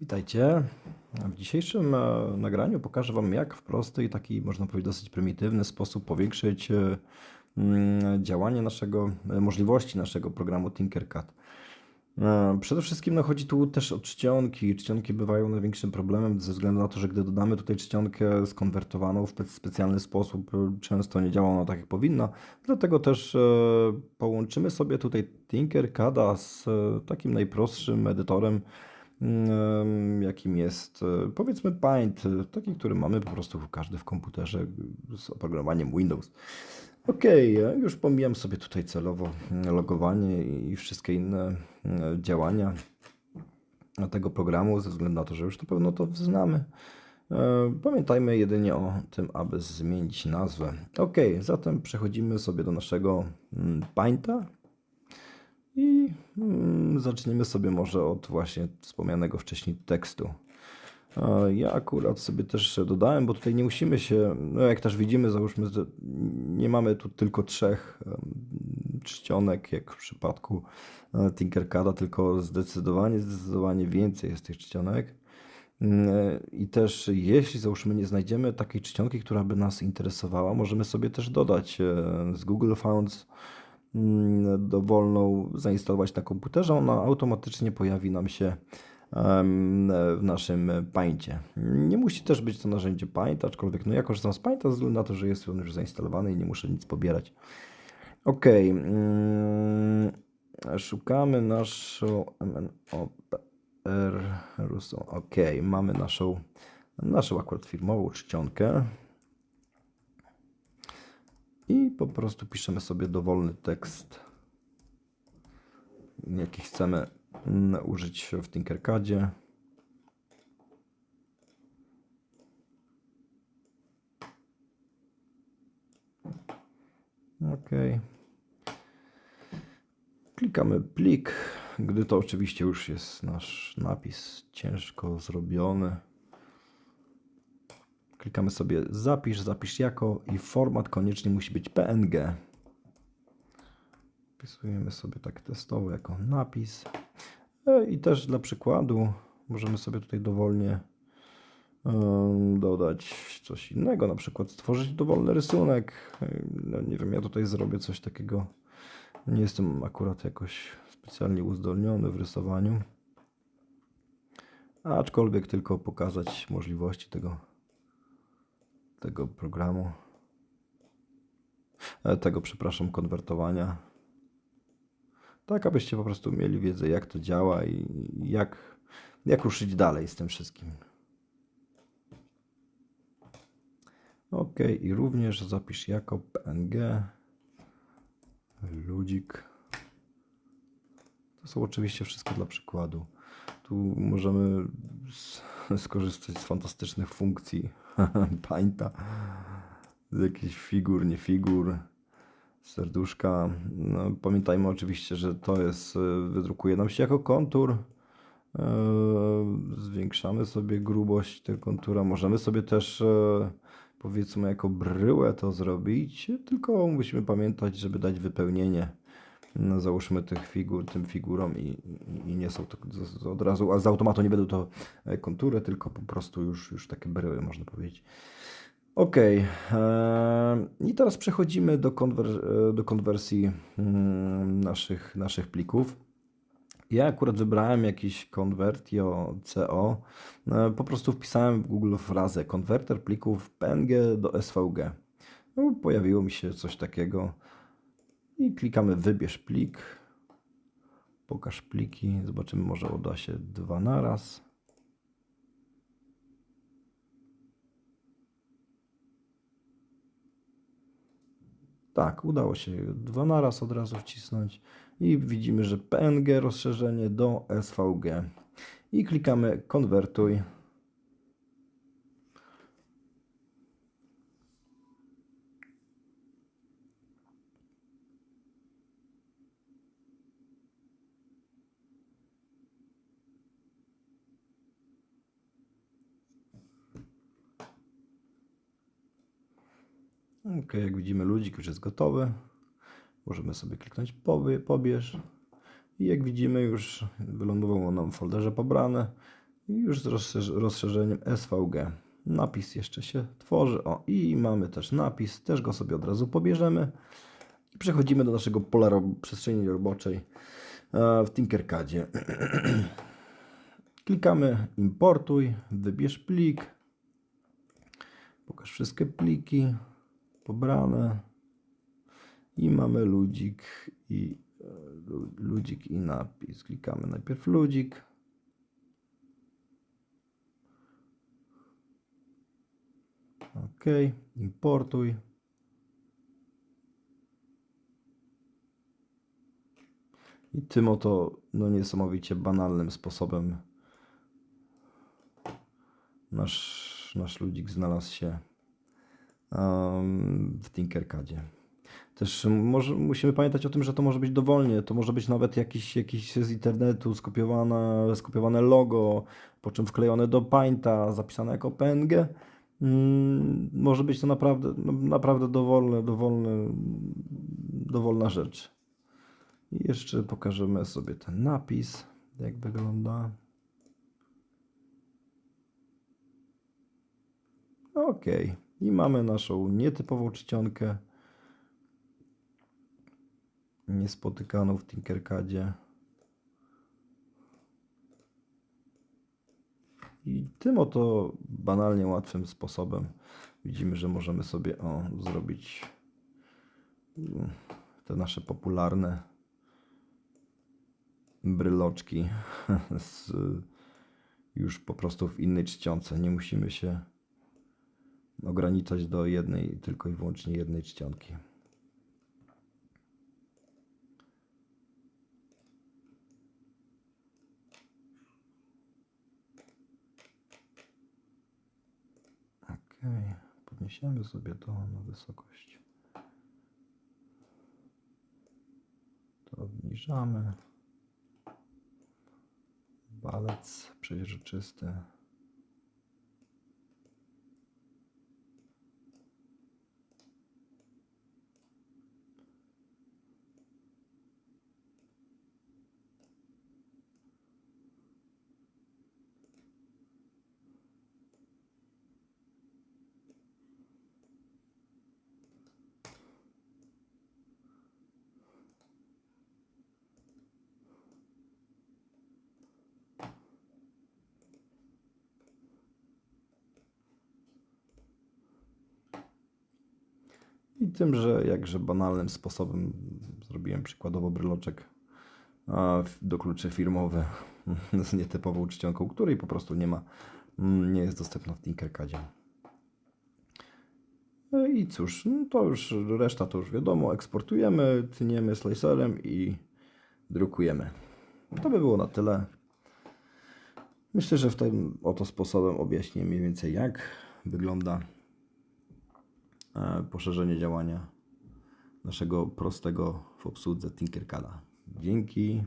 Witajcie. W dzisiejszym e, nagraniu pokażę Wam, jak w prosty i taki, można powiedzieć, dosyć prymitywny sposób powiększyć e, mm, działanie naszego, e, możliwości naszego programu Tinkercad. Przede wszystkim no, chodzi tu też o czcionki. Czcionki bywają największym problemem ze względu na to, że gdy dodamy tutaj czcionkę skonwertowaną w pe- specjalny sposób, często nie działa ona tak jak powinna. Dlatego też połączymy sobie tutaj Tinkercada z takim najprostszym edytorem, jakim jest e, powiedzmy Paint, e, taki, który mamy po prostu każdy w komputerze z oprogramowaniem Windows. Ja już pomijam sobie tutaj celowo logowanie i wszystkie inne działania tego programu, ze względu na to, że już na pewno to znamy. E, Pamiętajmy jedynie o tym, aby zmienić nazwę. Ok, zatem przechodzimy sobie do naszego mm, Painta i mm, zaczniemy sobie może od właśnie wspomnianego wcześniej tekstu. Ja akurat sobie też dodałem, bo tutaj nie musimy się, no jak też widzimy, załóżmy, że nie mamy tu tylko trzech czcionek, jak w przypadku e, Tinkercada, tylko zdecydowanie, zdecydowanie więcej jest tych czcionek. Mm, e, I też jeśli załóżmy nie znajdziemy takiej czcionki, która by nas interesowała, możemy sobie też dodać e, z Google Fonts dowolną zainstalować na komputerze, ona automatycznie pojawi nam się w naszym Paincie. Nie musi też być to narzędzie Paint, aczkolwiek no ja korzystam z Painta ze względu na to, że jest on już zainstalowany i nie muszę nic pobierać. Ok. mm, Szukamy naszą MNOPR. Ok, mamy naszą, naszą akurat firmową czcionkę. I po prostu piszemy sobie dowolny tekst, jaki chcemy użyć w Tinkercadzie. Ok. Klikamy plik, gdy to oczywiście już jest nasz napis ciężko zrobiony. Klikamy sobie zapisz, zapisz jako i format koniecznie musi być PNG. Wpisujemy sobie tak testowo jako napis. E, I też dla przykładu możemy sobie tutaj dowolnie dodać coś innego, na przykład stworzyć dowolny rysunek. E, No nie wiem, ja tutaj zrobię coś takiego. Nie jestem akurat jakoś specjalnie uzdolniony w rysowaniu. Aczkolwiek tylko pokazać możliwości tego, tego programu. E, Tego, przepraszam, konwertowania. Tak, abyście po prostu mieli wiedzę, jak to działa i jak, jak ruszyć dalej z tym wszystkim. Ok, i również zapisz jako PNG ludzik. To są oczywiście wszystko dla przykładu. Tu możemy skorzystać z fantastycznych funkcji Painta. Z jakichś figur, nie figur, serduszka. No, pamiętajmy oczywiście, że to jest, y, wydrukuje nam się jako kontur. E, Zwiększamy sobie grubość tego kontura. Możemy sobie też, e, powiedzmy, jako bryłę to zrobić, tylko musimy pamiętać, żeby dać wypełnienie. No, załóżmy tych figur, tym figurom i, i, nie są to z- od razu, a z automatu nie będą to e, kontury, tylko po prostu już, już takie bryły, można powiedzieć. Ok, i teraz przechodzimy do, konwer- e, do konwersji mm, naszych, naszych plików. Ja akurat wybrałem jakiś Convertio CO. E, Po prostu wpisałem w Google frazę konwerter plików PNG do SVG. No, pojawiło mi się coś takiego. I klikamy wybierz plik. Pokaż pliki. Zobaczymy, może uda się dwa naraz. Tak, udało się dwa naraz od razu wcisnąć i widzimy, że PNG rozszerzenie do SVG. I klikamy konwertuj. Ok, jak widzimy, ludzik już jest gotowy. Możemy sobie kliknąć pobie- pobierz. I jak widzimy, już wylądowało nam w folderze pobrane. I już z rozszerz- rozszerzeniem SVG. Napis jeszcze się tworzy. O, i mamy też napis, też go sobie od razu pobierzemy. I przechodzimy do naszego pola ro- przestrzeni roboczej e, w Tinkercadzie. Klikamy importuj, wybierz plik. Pokaż wszystkie pliki pobrane. I mamy ludzik i e, lu- ludzik i napis. Klikamy najpierw ludzik. OK, importuj. I tym oto no niesamowicie banalnym sposobem nasz, nasz ludzik znalazł się w Tinkercadzie. Też może, musimy pamiętać o tym, że to może być dowolnie. To może być nawet jakiś, jakiś z internetu skopiowane, skopiowane logo, po czym wklejone do Painta, zapisane jako PNG. Mm, może być to naprawdę, naprawdę dowolne, dowolne, dowolna rzecz. I jeszcze pokażemy sobie ten napis, jak wygląda. Ok, i mamy naszą nietypową czcionkę. Niespotykaną w Tinkercadzie. I tym oto banalnie łatwym sposobem widzimy, że możemy sobie o, zrobić mm, te nasze popularne bryloczki z, już po prostu w innej czcionce. Nie musimy się ograniczać do jednej, tylko i wyłącznie jednej czcionki. Ok, podniesiemy sobie to na wysokość. To obniżamy. Walec przeźroczysty. I tymże jakże banalnym sposobem zrobiłem przykładowo bryloczek do kluczy firmowy z nietypową czcionką, której po prostu nie ma, mm, nie jest dostępna w Tinkercadzie. I cóż, no to już reszta to już wiadomo, eksportujemy, tniemy slicerem i drukujemy. To by było na tyle. Myślę, że w tym oto sposobem objaśnię mniej więcej jak wygląda poszerzenie działania naszego prostego w obsłudze Tinkercada. Dzięki.